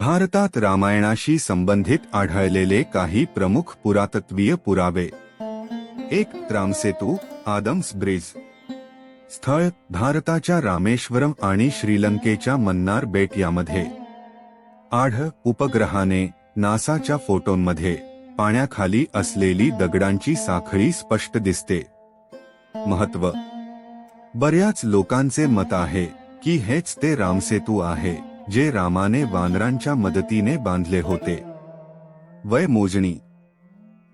भारतात रामायणाशी संबंधित आढळलेले काही प्रमुख पुरातत्वीय पुरावे. एक रामसेतू आदम्स ब्रिज. स्थळ भारताच्या रामेश्वरम आणि श्रीलंकेच्या मन्नार बेट यामध्ये. आढ उपग्रहाने नासाच्या फोटोंमध्ये पाण्याखाली असलेली दगडांची साखळी स्पष्ट दिसते. महत्त्व. बऱ्याच लोकांचे मत आहे की हेच ते रामसेतू आहे. जे रामाने वानरांच्या मदतीने बांधले होते. वय मोजणी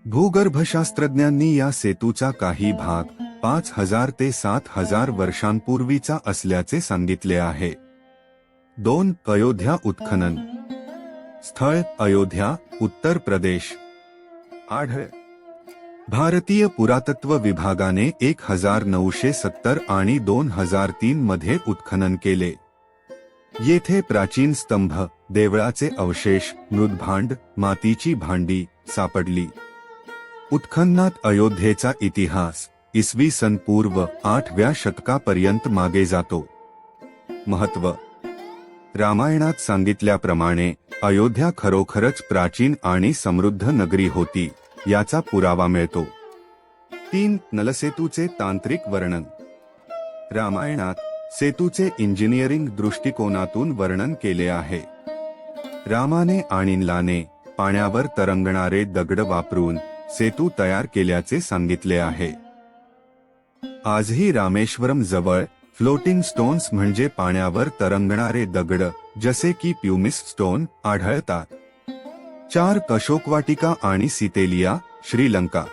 भूगर्भशास्त्रज्ञांनी या सेतूचा काही भाग पाच हजार ते सात हजार वर्षांपूर्वीचा असल्याचे सांगितले आहे. दोन अयोध्या उत्खनन. स्थळ अयोध्या उत्तर प्रदेश. आढळ. भारतीय पुरातत्व विभागाने एक हजार नऊशे सत्तर आणि दोन हजार तीन मध्ये उत्खनन केले. येथे प्राचीन स्तंभ देवळाचे अवशेष मृदभांड मातीची भांडी सापडली. उत्खननात अयोध्येचा इतिहास इसवी सन पूर्व आठव्या शतकापर्यंत मागे जातो. महत्त्व. रामायणात सांगितल्याप्रमाणे अयोध्या खरोखरच प्राचीन आणि समृद्ध नगरी होती याचा पुरावा मिळतो. तीन नलसेतूचे तांत्रिक वर्णन. रामायणात सेतूचे इंजिनिअरिंग दृष्टिकोनातून वर्णन केले आहे. रामाने आणि लाने पाण्यावर तरंगणारे दगड वापरून सेतू तयार केल्याचे सांगितले आहे. आजही रामेश्वरम जवळ फ्लोटिंग स्टोन्स म्हणजे पाण्यावर तरंगणारे दगड जसे की प्युमिस स्टोन आढळतात. चार कशोकवाटिका आणि सितेलिया श्रीलंका.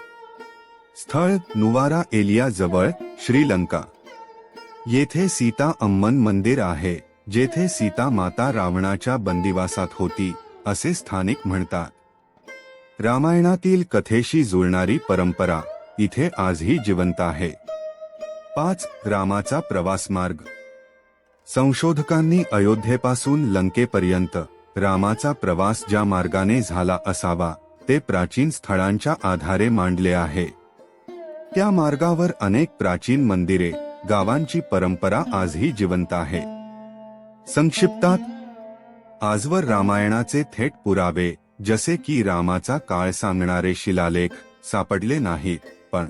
स्थळ नुवारा एलिया जवळ श्रीलंका. येथे सीता अम्मन मंदिर आहे जेथे सीता माता रावणाच्या बंदिवासात होती असे स्थानिक म्हणतात. रामायणातील कथेशी जुळणारी परंपरा इथे आजही जिवंत आहे. पाच रामाचा प्रवास मार्ग. संशोधकांनी अयोध्येपासून लंकेपर्यंत रामाचा प्रवास ज्या मार्गाने झाला असावा ते प्राचीन स्थळांच्या आधारे मांडले आहे. त्या मार्गावर अनेक प्राचीन मंदिरे गावांची परंपरा आजही जिवंत आहे. संक्षिप्तात आजवर रामायणाचे थेट पुरावे जसे की रामाचा काळ सांगणारे शिलालेख सापडले नाहीत पण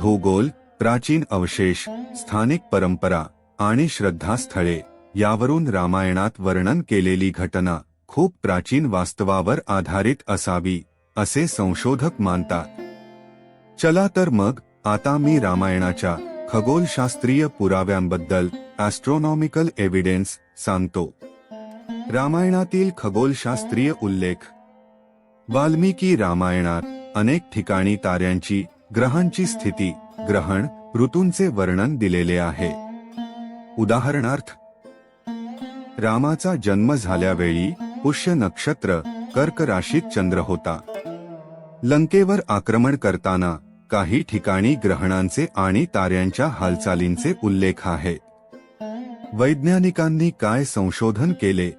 भूगोल प्राचीन अवशेष स्थानिक परंपरा आणि श्रद्धास्थळे यावरून रामायणात वर्णन केलेली घटना खूप प्राचीन वास्तवावर आधारित असावी असे संशोधक मानतात. चला तर मग आता मी रामायणाच्या खगोलशास्त्रीय पुराव्यांबद्दल ॲस्ट्रॉनॉमिकल एव्हिडेन्स सांगतो. रामायणातील खगोलशास्त्रीय उल्लेख. वाल्मिकी रामायणात अनेक ठिकाणी ताऱ्यांची ग्रहांची स्थिती ग्रहण ऋतूंचे वर्णन दिलेले आहे. उदाहरणार्थ रामाचा जन्म झाल्यावेळी पुष्य नक्षत्र कर्क राशीत चंद्र होता. लंकेवर आक्रमण करताना काही ठिकाणी ग्रहणांचे आणि ताऱ्यांच्या हालचालींचे उल्लेख आहे. वैज्ञानिकांनी काय संशोधन केले?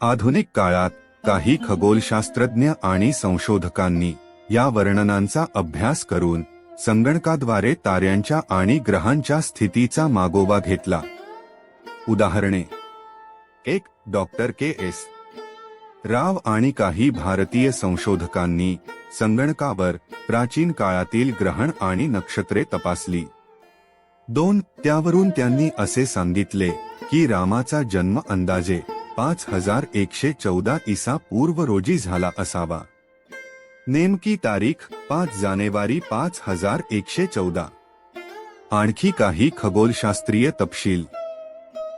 आधुनिक काळात काही खगोलशास्त्रज्ञ आणि संशोधकांनी या वर्णनांचा अभ्यास करून संगणकाद्वारे ताऱ्यांच्या आणि ग्रहांच्या स्थितीचा मागोवा घेतला. उदाहरणे एक डॉक्टर के एस. राव आणि काही भारतीय संशोधकांनी संगणकावर प्राचीन काळातील ग्रहण आणि नक्षत्रे तपासली. दोन त्यावरून त्यांनी असे सांगितले की रामाचा जन्म अंदाजे पाच हजार एकशे चौदा इसा पूर्व रोजी झाला असावा. नेमकी तारीख पाच जानेवारी पाच हजार एकशे चौदा. आणखी काही खगोलशास्त्रीय तपशील.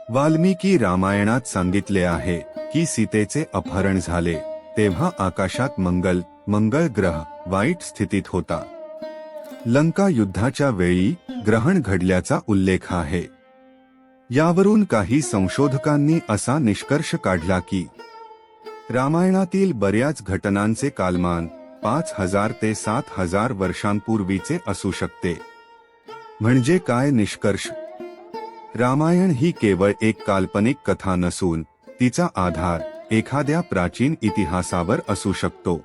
वाल्मिकी रामायणात सांगितले आहे की सीतेचे अपहरण झाले तेव्हा आकाशात मंगल मंगळ ग्रह वाईट स्थितीत होता. लंका युद्धाच्या वेळी ग्रहण घडल्याचा उल्लेख आहे. यावरून काही संशोधकांनी असा निष्कर्ष काढला की रामायणातील बऱ्याच घटनांचे कालमान पाच हजार ते सात हजार वर्षांपूर्वीचे असू शकते. म्हणजे काय निष्कर्ष? रामायण ही केवळ एक काल्पनिक कथा नसून तिचा आधार एखाद्या प्राचीन इतिहासावर असू शकतो.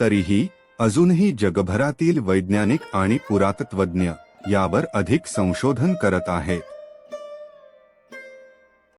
तरीही अजूनही जगभरातील वैज्ञानिक आणि पुरातत्वज्ञ यावर अधिक संशोधन करत आहेत.